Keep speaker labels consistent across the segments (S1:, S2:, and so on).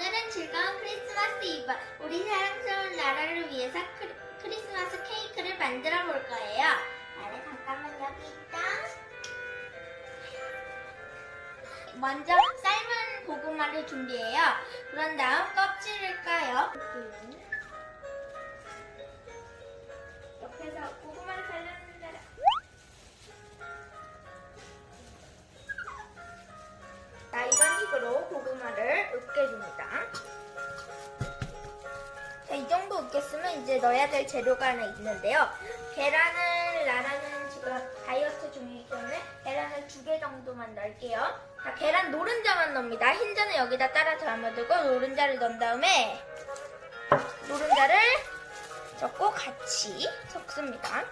S1: 오늘은 즐거운 크리스마스 이브. 우리 사랑스러운 나라를 위해서 크리, 크리스마스 케이크를 만들어 볼 거예요. 나를 잠깐만 여기 있다. 먼저 삶은 고구마를 준비해요. 그런 다음 껍질을 까요. 이제 넣어야 될 재료가 하나 있는데요. 계란을 나라는 지금 다이어트 중이기 때문에 계란을 두 개 정도만 넣을게요. 자, 계란 노른자만 넣습니다. 흰자는 여기다 따라 담아두고 노른자를 넣은 다음에 노른자를 넣고 같이 섞습니다.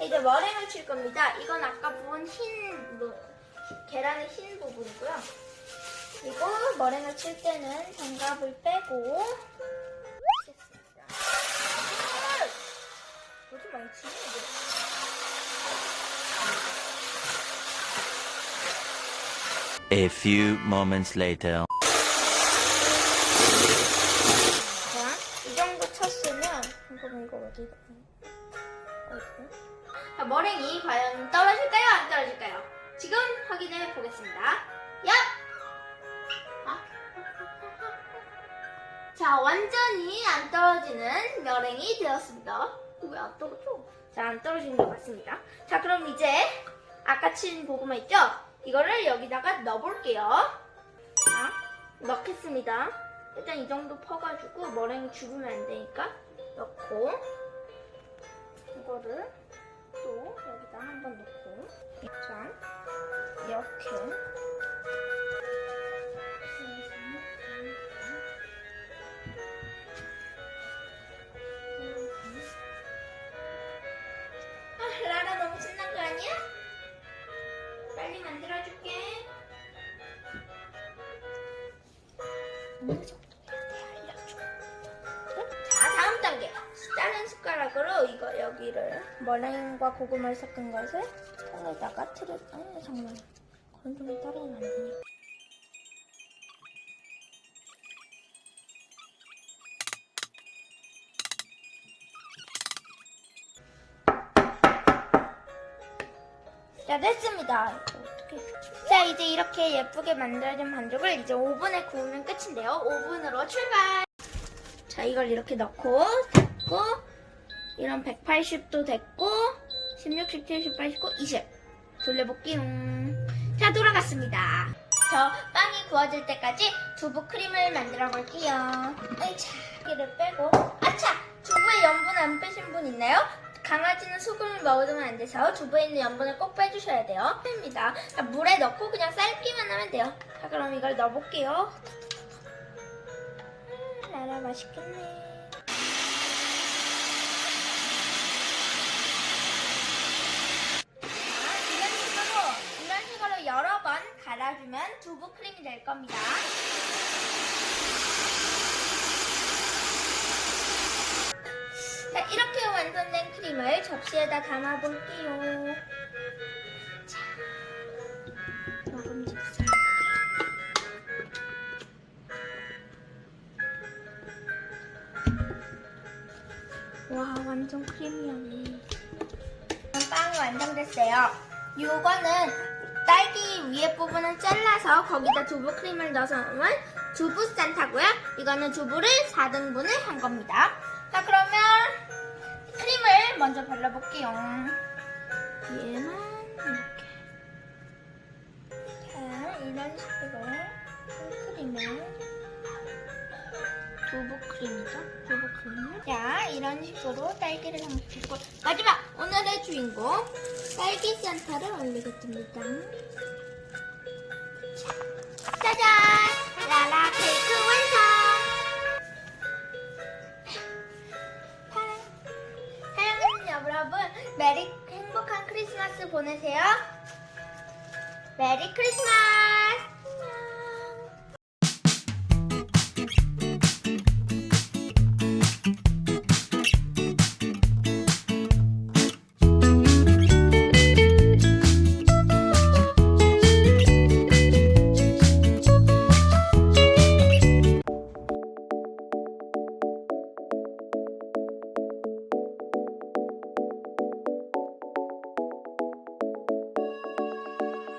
S1: 이제 머랭을 칠 겁니다. 이건 아까 부은 흰 노- 계란의 흰 부분이고요. 그리고 머랭을 칠 때는 장갑을 빼고 치겠습니다. 왜 이렇게 많이 치지? 이게?
S2: A few moments later.
S1: 자, 이 정도 쳤으면 잠깐만 이거 어디다? 어디? 자, 머랭이 과연 떨어질까요? 안 떨어질까요? 지금 확인해 보겠습니다. 야! 자, 완전히 안 떨어지는 머랭이 되었습니다. 왜 안 떨어져? 자, 안 떨어지는 것 같습니다. 자, 그럼 이제 아까 친 고구마 있죠? 이거를 여기다가 넣어볼게요. 자, 넣겠습니다. 일단 이 정도 퍼가지고 머랭이 죽으면 안 되니까 넣고 이거를 또 여기다 한번 넣고 자 빨리 만들어줄게. 자 다음 단계 다른 숟가락으로 이거 여기를 머랭과 고구마를 섞은 것을 통에다가 틀어 아니 정말 그런 종이 따라오면 안 되니까. 자 됐습니다. 자 이제 이렇게 예쁘게 만들어진 반죽을 이제 오븐에 구우면 끝인데요. 오븐으로 출발. 자 이걸 이렇게 넣고 닫고 이런 180도 됐고 16, 17, 18, 19, 20 돌려볼게요. 자 돌아갔습니다. 저 빵이 구워질 때까지 두부 크림을 만들어 볼게요. 으이차 여기를 빼고 아차 두부에 염분 안 빼신 분 있나요? 강아지는 소금을 먹으면 안 돼서 두부에 있는 염분을 꼭 빼주셔야 돼요. 입니다. 물에 넣고 그냥 삶기만 하면 돼요. 자 그럼 이걸 넣어볼게요. 음, 라라 맛있겠네. 여러 번 갈아주면 두부 크림이 될 겁니다. 이렇게 완성된 크림을 접시에다 담아볼게요. 자, 먹음직스럽게. 와, 완전 크리미하네. 빵이 완성됐어요. 이거는 딸기 위에 부분을 잘라서 거기다 두부 크림을 넣어서 넣으면 두부 산타고요. 이거는 두부를 4등분을 한 겁니다. 자, 그러면 먼저 발라볼게요. 얘만 이렇게. 자, 이런 식으로 선크림을 두부 크림이죠? 두부 크림. 자, 이런 식으로 딸기를 장식했고 마지막 오늘의 주인공 딸기 산타를 올리겠습니다. 짜잔, 라라. 크리스마스 보내세요. 메리 크리스마스!